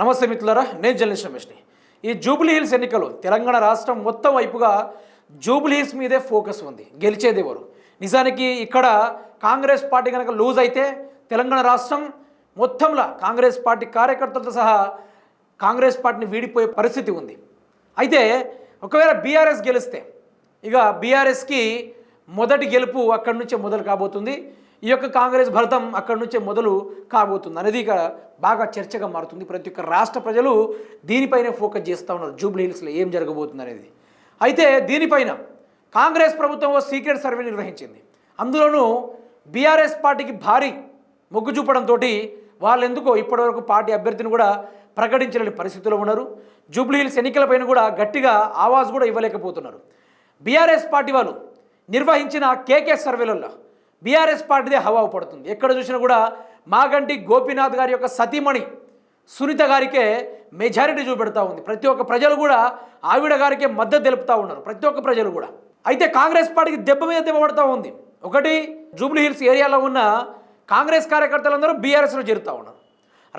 నమస్తే మిత్రులారా నేను జర్నలిస్ట్ రమేష్ని. ఈ జూబ్లీ హిల్స్ ఎన్నికలు తెలంగాణ రాష్ట్రం మొత్తం వైపుగా జూబ్లీ హిల్స్ మీదే ఫోకస్ ఉంది. గెలిచేది ఎవరు? నిజానికి ఇక్కడ కాంగ్రెస్ పార్టీ కనుక లూజ్ అయితే తెలంగాణ రాష్ట్రం మొత్తంలో కాంగ్రెస్ పార్టీ కార్యకర్తలతో సహా కాంగ్రెస్ పార్టీని వీడిపోయే పరిస్థితి ఉంది. అయితే ఒకవేళ బీఆర్ఎస్ గెలిస్తే ఇక బీఆర్ఎస్కి మొదటి గెలుపు అక్కడి నుంచే మొదలు కాబోతుంది. ఈ యొక్క కాంగ్రెస్ భరతం అక్కడి నుంచే మొదలు కాబోతుంది. అనేది ఇక బాగా చర్చగా మారుతుంది. ప్రతి ఒక్క రాష్ట్ర ప్రజలు దీనిపైనే ఫోకస్ చేస్తూ ఉన్నారు. జూబ్లీ హిల్స్లో ఏం జరగబోతుంది అనేది. అయితే దీనిపైన కాంగ్రెస్ ప్రభుత్వం ఓ సీక్రెట్ సర్వే నిర్వహించింది. అందులోనూ బీఆర్ఎస్ పార్టీకి భారీ మొగ్గు చూపడంతో వాళ్ళు ఎందుకో ఇప్పటివరకు పార్టీ అభ్యర్థిని కూడా ప్రకటించలేని పరిస్థితిలో ఉన్నారు. జూబ్లీ హిల్స్ ఎన్నికలపైన కూడా గట్టిగా ఆవాజ్ కూడా ఇవ్వలేకపోతున్నారు. బీఆర్ఎస్ పార్టీ వాళ్ళు నిర్వహించిన కేకే సర్వేలలో బీఆర్ఎస్ పార్టీదే హవా పడుతుంది. ఎక్కడ చూసినా కూడా మాగంటి గోపీనాథ్ గారి యొక్క సతీమణి సునీత గారికే మెజారిటీ చూపెడతా ఉంది. ప్రతి ఒక్క ప్రజలు కూడా ఆవిడ గారికే మద్దతు తెలుపుతూ ఉన్నారు. ప్రతి ఒక్క ప్రజలు కూడా. అయితే కాంగ్రెస్ పార్టీకి దెబ్బ మీద దెబ్బ పడుతూ ఉంది. ఒకటి జూబ్లీ హిల్స్ ఏరియాలో ఉన్న కాంగ్రెస్ కార్యకర్తలందరూ బీఆర్ఎస్లో చేరుతూ ఉన్నారు.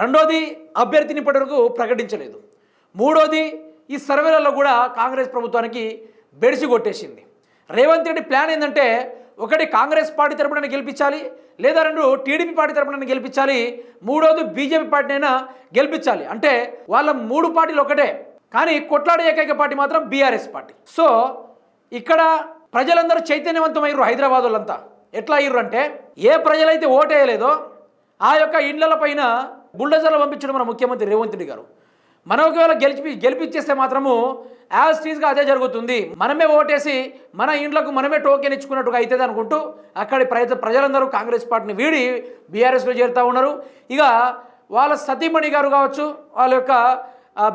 రెండోది అభ్యర్థిని ఇప్పటివరకు ప్రకటించలేదు. మూడోది ఈ సర్వేలలో కూడా కాంగ్రెస్ ప్రభుత్వానికి బెడిసి కొట్టేసింది. రేవంత్ రెడ్డి ప్లాన్ ఏంటంటే ఒకటి కాంగ్రెస్ పార్టీ తరపున గెలిపించాలి లేదా రెండు టీడీపీ పార్టీ తరపున గెలిపించాలి మూడోది బీజేపీ పార్టీ అయినా గెలిపించాలి. అంటే వాళ్ళ మూడు పార్టీలు ఒకటే కానీ కొట్లాడే ఏకైక పార్టీ మాత్రం బీఆర్ఎస్ పార్టీ. సో ఇక్కడ ప్రజలందరూ చైతన్యవంతమయ్యారు హైదరాబాద్ వాళ్ళంతా ఎట్లా అయ్యారు అంటే ఏ ప్రజలైతే ఓటేయలేదో ఆ యొక్క ఇండ్ల పైన బుల్డోజర్లు పంపించడం మన ముఖ్యమంత్రి రేవంత్ రెడ్డి గారు. మనం ఒకవేళ గెలిపి గెలిపించేస్తే మాత్రము యాజ్ టీజ్గా అదే జరుగుతుంది. మనమే ఓటేసి మన ఇండ్లకు మనమే టోకెన్ ఇచ్చుకున్నట్టుగా అవుతుంది అనుకుంటూ అక్కడి ప్రజ ప్రజలందరూ కాంగ్రెస్ పార్టీని వీడి బీఆర్ఎస్లో చేరుతూ ఉన్నారు. ఇక వాళ్ళ సతీమణి గారు కావచ్చు వాళ్ళ యొక్క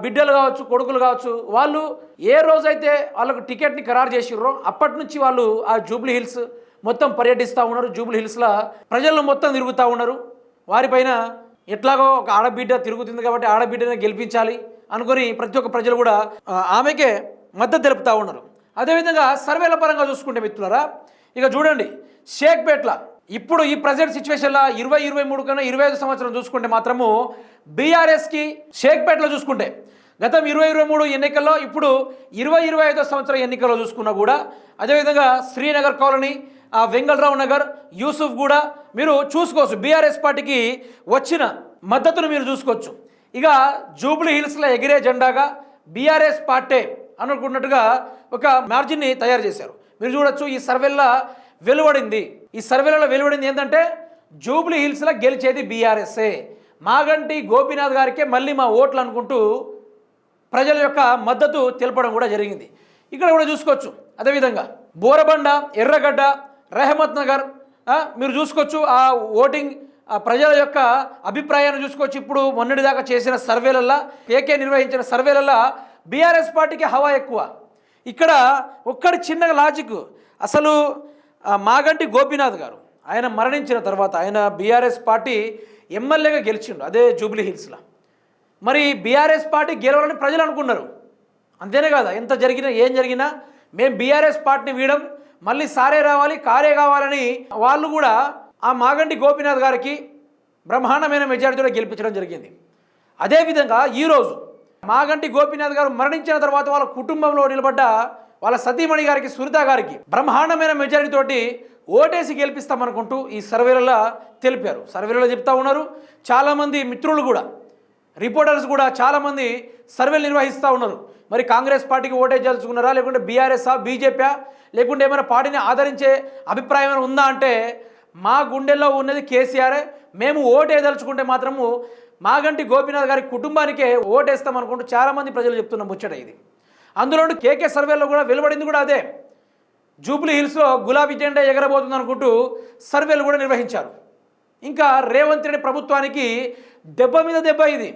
బిడ్డలు కావచ్చు కొడుకులు కావచ్చు వాళ్ళు ఏ రోజైతే వాళ్ళకు టికెట్ని ఖరారు చేసిర్రో అప్పటి నుంచి వాళ్ళు ఆ జూబ్లీ హిల్స్ మొత్తం పర్యటిస్తూ ఉన్నారు. జూబ్లీ హిల్స్లో ప్రజలను మొత్తం తిరుగుతూ ఉన్నారు. వారిపైన ఎట్లాగో ఒక ఆడబిడ్డ తిరుగుతుంది కాబట్టి ఆడబిడ్డనే గెలిపించాలి అనుకొని ప్రతి ఒక్క ప్రజలు కూడా ఆమెకే మద్దతు తెలుపుతూ ఉన్నారు. అదేవిధంగా సర్వేల పరంగా చూసుకుంటే మిత్రులారా ఇక చూడండి షేక్పేట్ల ఇప్పుడు ఈ ప్రజెంట్ సిచ్యువేషన్లో ఇరవై ఇరవై మూడు కన్నా ఇరవై ఐదు సంవత్సరం చూసుకుంటే మాత్రము బీఆర్ఎస్కి షేక్పేటలో చూసుకుంటే గతం ఇరవై ఇరవై మూడు ఎన్నికల్లో ఇప్పుడు ఇరవై ఇరవై ఐదో సంవత్సరం ఎన్నికల్లో చూసుకున్నా కూడా అదేవిధంగా శ్రీనగర్ కాలనీ ఆ వెంగళరావు నగర్ యూసుఫ్ కూడా మీరు చూసుకోవచ్చు. బీఆర్ఎస్ పార్టీకి వచ్చిన మద్దతును మీరు చూసుకోవచ్చు. ఇక జూబ్లీ హిల్స్లో ఎగిరే జెండాగా బీఆర్ఎస్ పార్టీ అనుకున్నట్టుగా ఒక మార్జిన్ని తయారు చేశారు. మీరు చూడొచ్చు ఈ సర్వేల్లో వెలువడింది. ఈ సర్వేలలో వెలువడింది ఏంటంటే జూబ్లీ హిల్స్లో గెలిచేది బీఆర్ఎస్ఏ. మాగంటి గోపీనాథ్ గారికే మళ్ళీ మా ఓట్లు అనుకుంటూ ప్రజల యొక్క మద్దతు తెలపడం కూడా జరిగింది. ఇక్కడ కూడా చూసుకోవచ్చు. అదేవిధంగా బోరబండ ఎర్రగడ్డ రెహమత్ నగర్ మీరు చూసుకోవచ్చు ఆ ఓటింగ్ ఆ ప్రజల యొక్క అభిప్రాయాన్ని చూసుకోవచ్చు. ఇప్పుడు మొన్నటిదాకా చేసిన సర్వేలల్లో కేకే నిర్వహించిన సర్వేలల్లో బీఆర్ఎస్ పార్టీకి హవా ఎక్కువ. ఇక్కడ ఒక్కడి చిన్న లాజిక్ అసలు మాగంటి గోపీనాథ్ గారు ఆయన మరణించిన తర్వాత ఆయన బీఆర్ఎస్ పార్టీ ఎమ్మెల్యేగా గెలిచిండు అదే జూబ్లీ హిల్స్లో. మరి బీఆర్ఎస్ పార్టీ గెలవాలని ప్రజలు అనుకున్నారు. అంతేనే కదా? ఎంత జరిగినా ఏం జరిగినా మేము బీఆర్ఎస్ పార్టీని వీయడం మళ్ళీ సారే రావాలి కారే కావాలని వాళ్ళు కూడా ఆ మాగంటి గోపీనాథ్ గారికి బ్రహ్మాండమైన మెజారిటీలో గెలిపించడం జరిగింది. అదేవిధంగా ఈరోజు మాగంటి గోపీనాథ్ గారు మరణించిన తర్వాత వాళ్ళ కుటుంబంలో నిలబడ్డ వాళ్ళ సతీమణి గారికి సునీత గారికి బ్రహ్మాండమైన మెజారిటీ తోటి ఓటేసి గెలిపిస్తామనుకుంటూ ఈ సర్వేలలో తెలిపారు. సర్వేలలో చెప్తా ఉన్నారు. చాలామంది మిత్రులు కూడా రిపోర్టర్స్ కూడా చాలామంది సర్వేలు నిర్వహిస్తూ ఉన్నారు. మరి కాంగ్రెస్ పార్టీకి ఓటేయాల్చుకున్నారా లేకుంటే బీఆర్ఎస్ఆ బీజేపీ లేకుంటే ఏమైనా పార్టీని ఆదరించే అభిప్రాయం ఏమైనా ఉందా అంటే మా గుండెల్లో ఉన్నది కేసీఆరే. మేము ఓటేదలుచుకుంటే మాత్రము మాగంటి గోపీనాథ్ గారి కుటుంబానికే ఓటేస్తాం అనుకుంటూ చాలామంది ప్రజలు చెప్తున్న ముచ్చట ఇది. అందులో కేకే సర్వేలో కూడా వెలువడింది కూడా అదే. జూబ్లీ హిల్స్లో గులాబీ జెండా ఎగరబోతుంది అనుకుంటూ సర్వేలు కూడా నిర్వహించారు. ఇంకా రేవంత్ రెడ్డి ప్రభుత్వానికి దెబ్బ మీద దెబ్బ ఇది.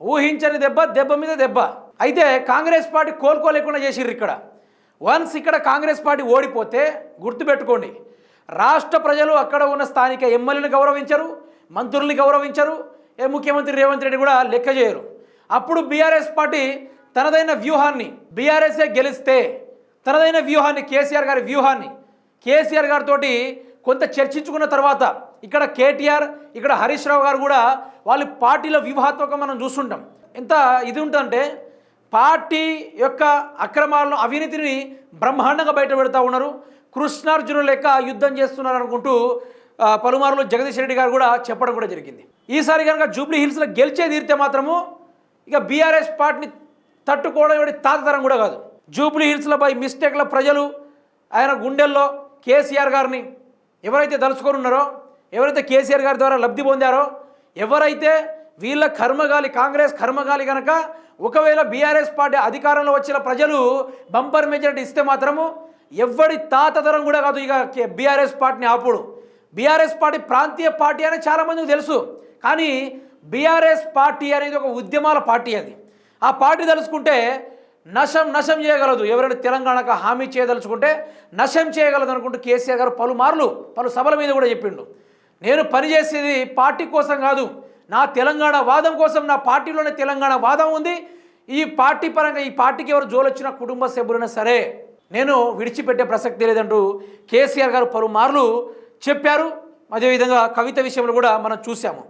ఊహించని దెబ్బ దెబ్బ మీద దెబ్బ. అయితే కాంగ్రెస్ పార్టీ కోలుకోలేకుండా చేసిర్రు ఇక్కడ. వన్స్ ఇక్కడ కాంగ్రెస్ పార్టీ ఓడిపోతే గుర్తుపెట్టుకోండి రాష్ట్ర ప్రజలు అక్కడ ఉన్న స్థానిక ఎమ్మెల్యేని గౌరవించరు మంత్రుల్ని గౌరవించరు ఏ ముఖ్యమంత్రి రేవంత్ రెడ్డి కూడా లెక్క చేయరు. అప్పుడు బీఆర్ఎస్ పార్టీ తనదైన వ్యూహాన్ని బీఆర్ఎస్ఏ గెలిస్తే తనదైన వ్యూహాన్ని కేసీఆర్ గారి వ్యూహాన్ని కేసీఆర్ గారితో కొంత చర్చించుకున్న తర్వాత ఇక్కడ కేటీఆర్ ఇక్కడ హరీష్ రావు గారు కూడా వాళ్ళ పార్టీల వ్యూహాత్మకం మనం చూస్తుంటాం. ఎంత ఇది ఉంటుందంటే పార్టీ యొక్క అక్రమాలను అవినీతిని బ్రహ్మాండంగా బయట పెడతా ఉన్నారు. కృష్ణార్జునుల లెక్క యుద్ధం చేస్తున్నారు అనుకుంటూ పలుమార్లు జగదీష్ రెడ్డి గారు కూడా చెప్పడం కూడా జరిగింది. ఈసారి కనుక జూబ్లీ హిల్స్లో గెలిచే తీరితే మాత్రము ఇక బీఆర్ఎస్ పార్టీని తట్టుకోవడం ఎవడి తాతతరం కూడా కాదు. జూబ్లీ హిల్స్లో బై మిస్టేక్ల ప్రజలు ఆయన గుండెల్లో కేసీఆర్ గారిని ఎవరైతే తలుచుకొని ఉన్నారో ఎవరైతే కేసీఆర్ గారి ద్వారా లబ్ధి పొందారో ఎవరైతే వీళ్ళ కర్మగాలి కాంగ్రెస్ కర్మగాలి కనుక ఒకవేళ బీఆర్ఎస్ పార్టీ అధికారంలో వచ్చిన ప్రజలు బంపర్ మెజారిటీ ఇస్తే మాత్రము ఎవడి తాతతరం కూడా కాదు ఇక బీఆర్ఎస్ పార్టీని ఆపుడు. బీఆర్ఎస్ పార్టీ ప్రాంతీయ పార్టీ అనేది చాలామందికి తెలుసు. కానీ బీఆర్ఎస్ పార్టీ అనేది ఒక ఉద్యమాల పార్టీ అది. ఆ పార్టీ తెలుసుకుంటే నశం నశం చేయగలదు. ఎవరైనా తెలంగాణకు హామీ చేయదలుచుకుంటే నశం చేయగలదు అనుకుంటూ కేసీఆర్ గారు పలుమార్లు పలు సభల మీద కూడా చెప్పిండు. నేను పనిచేసేది పార్టీ కోసం కాదు. నా తెలంగాణ వాదం కోసం నా పార్టీలోనే తెలంగాణ వాదం ఉంది. ఈ పార్టీ పరంగా ఈ పార్టీకి ఎవరు జోలొచ్చిన కుటుంబ సభ్యులైనా సరే నేను విడిచిపెట్టే ప్రసక్తి లేదంటూ కేసీఆర్ గారు పలుమార్లు చెప్పారు. అదేవిధంగా కవిత విషయంలో కూడా మనం చూసాము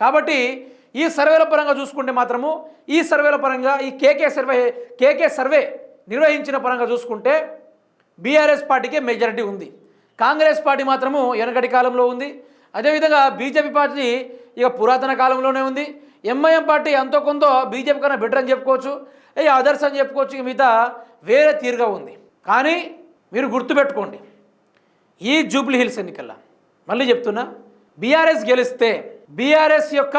కాబట్టి ఈ సర్వేల పరంగా చూసుకుంటే మాత్రము ఈ సర్వేల పరంగా ఈ కేకే సర్వే కేకే సర్వే నిర్వహించిన పరంగా చూసుకుంటే బీఆర్ఎస్ పార్టీకే మెజారిటీ ఉంది. కాంగ్రెస్ పార్టీ మాత్రము వెనకటి కాలంలో ఉంది. అదేవిధంగా బీజేపీ పార్టీ ఇక పురాతన కాలంలోనే ఉంది. ఎంఐఎం పార్టీ ఎంతో కొంత బీజేపీ కన్నా బెటర్ అని చెప్పుకోవచ్చు. ఏ అదర్స్ అని చెప్పుకోవచ్చు. ఇక మిగతా వేరే తీరుగా ఉంది. కానీ మీరు గుర్తుపెట్టుకోండి. ఈ జూబ్లీ హిల్స్ ఎన్నికల్లో మళ్ళీ చెప్తున్నా బీఆర్ఎస్ గెలిస్తే బీఆర్ఎస్ యొక్క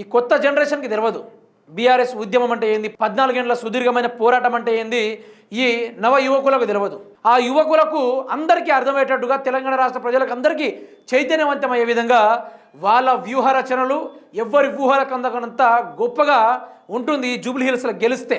ఈ కొత్త జనరేషన్కి తెలియదు బీఆర్ఎస్ ఉద్యమం అంటే ఏంది? పద్నాలుగేండ్ల సుదీర్ఘమైన పోరాటం అంటే ఏంది? ఈ నవ యువకులకు తెలియదు. ఆ యువకులకు అందరికీ అర్థమయ్యేటట్టుగా తెలంగాణ రాష్ట్ర ప్రజలకు అందరికీ చైతన్యవంతమయ్యే విధంగా వాళ్ళ వ్యూహ రచనలు ఎవరి వ్యూహాలకు అందకనంత గొప్పగా ఉంటుంది ఈ జూబ్లీ హిల్స్లో గెలిస్తే.